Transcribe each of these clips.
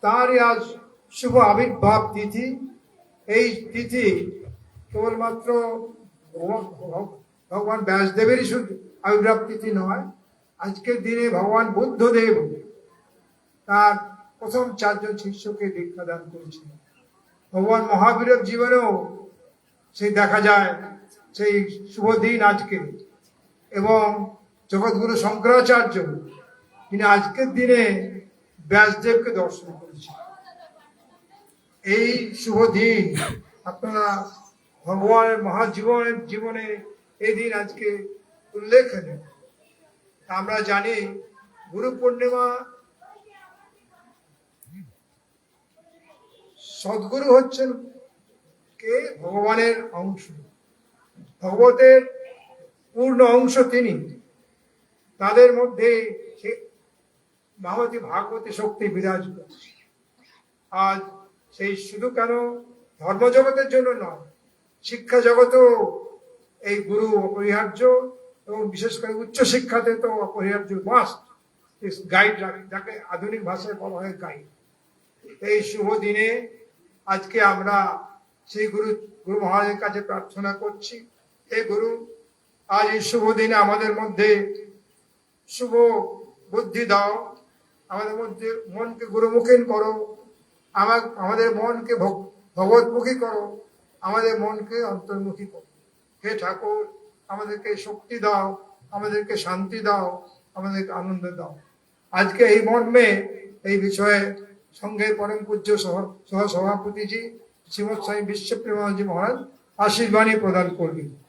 তারই আজ শুভ আবির্ভাব তিথি। এই তিথি কেবলমাত্র ভগবান- ভগ- ভগবান ব্যাসদেবেরই শুধু আবির্ভাব তিথি নয়, আজকের দিনে ভগবান বুদ্ধদেব তার প্রথম চারজন শিষ্যকে দীক্ষাদান করেছিলেন ভগবান মহাবীরের জীবনেও সেই দেখা যায়, সেই শুভ দিন আজকে। এবং জগৎগুরু শঙ্করাচার্য তিনি আজকের দিনে ব্যাসদেবকে দর্শন করেছেন এই শুভ দিন আপনারা ভগবানের মহাজীবনের জীবনে এই দিন আজকে উল্লেখনীয় আমরা জানি গুরু পূর্ণিমা সদ্গুরু হচ্ছেন কে? ভগবানের অংশ। ভগবতের পূর্ণ অংশ তিনি। তাদের মধ্যে সে মহামতী ভাগবতী শক্তি বিরাজ আজ সেই শুধু কেন ধর্মজগতের জন্য নয়, শিক্ষা জগতেও এই গুরু অপরিহার্য এবং বিশেষ করে উচ্চ শিক্ষাতে তো অপরিহার্য মাস্ট গাইড যাকে আধুনিক ভাষায় বলা হয় গাইড এই শুভ দিনে আজকে আমরা সেই গুরু গুরু মহারাজের কাছে প্রার্থনা করছি, হে গুরু, আজ এই শুভ দিনে আমাদের মধ্যে শুভ বুদ্ধি দাও আমাদের মধ্যে মনকে গুরুমুখীন করো। আমার, আমাদের মনকে ভগ- ভগবতমুখী করো। আমাদের মনকে অন্তর্মুখী করো। হে ঠাকুর, আমাদেরকে শক্তি দাও, আমাদেরকে শান্তি দাও, আমাদেরকে আনন্দ দাও। আজকে এই মর্মে, এই বিষয়ে সঙ্গে পরম পূজ্য সহ- সভাপতিজি শ্রীমৎ স্বামী বিশ্বপ্রেমানন্দজি মহারাজ আশীর্বাণী প্রদান করবেন।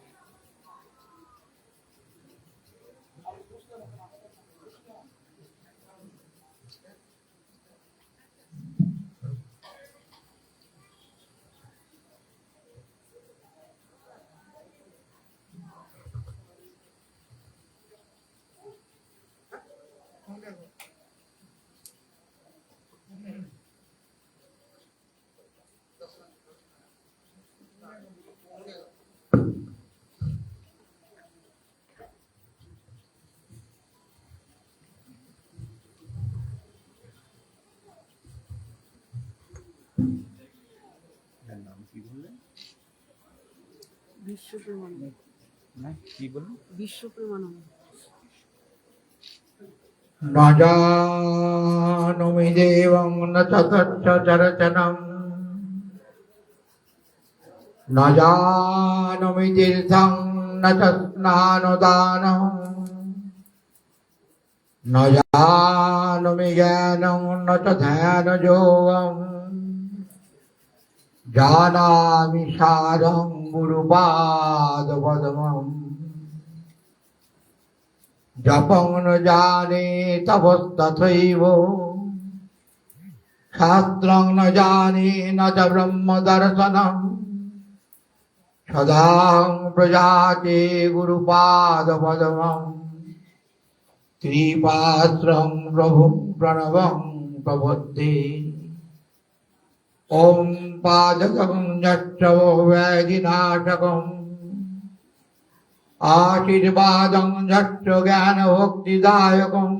বিশ্ব প্রেমানন্দ না কি বলুন বিশ্ব প্রেমানন্দ নজানমি দেবং নতচ্চরচনম নজানমি তীর্থং নচস্নানুদানম নজানমি জ্ঞানং নচ ধ্যানযোগম জানামি সারং न जानमि ज्ञानं न च ध्यानयोगम् जानामि सारं गुरुपादपद्मम् जपं न जाने तपस्तथैव शास्त्रं न जाने न च ब्रह्मदर्शनम् सदां प्रजाते गुरुपादपद्मम् त्रिपात्रं प्रभुं प्रणवं प्रबद्धे ॐ पादकं जट्टवो व्याधिनाशकम् आशीर्वादं झट्ट ज्ञानभक्तिदायकम्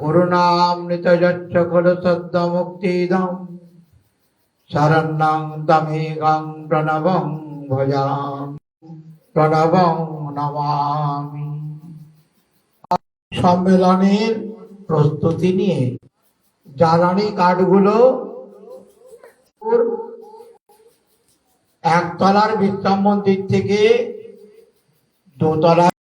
करुणामृतजट्ट कुलसद्दमुक्तिदम् शरण्यं तमेकं प्रणवं भजामि প্রণবং নমামি সম্মেলনের প্রস্তুতি নিয়ে জ্বালানি কাঠগুলো একতলার বিশ্রাম মন্দির থেকে দোতলা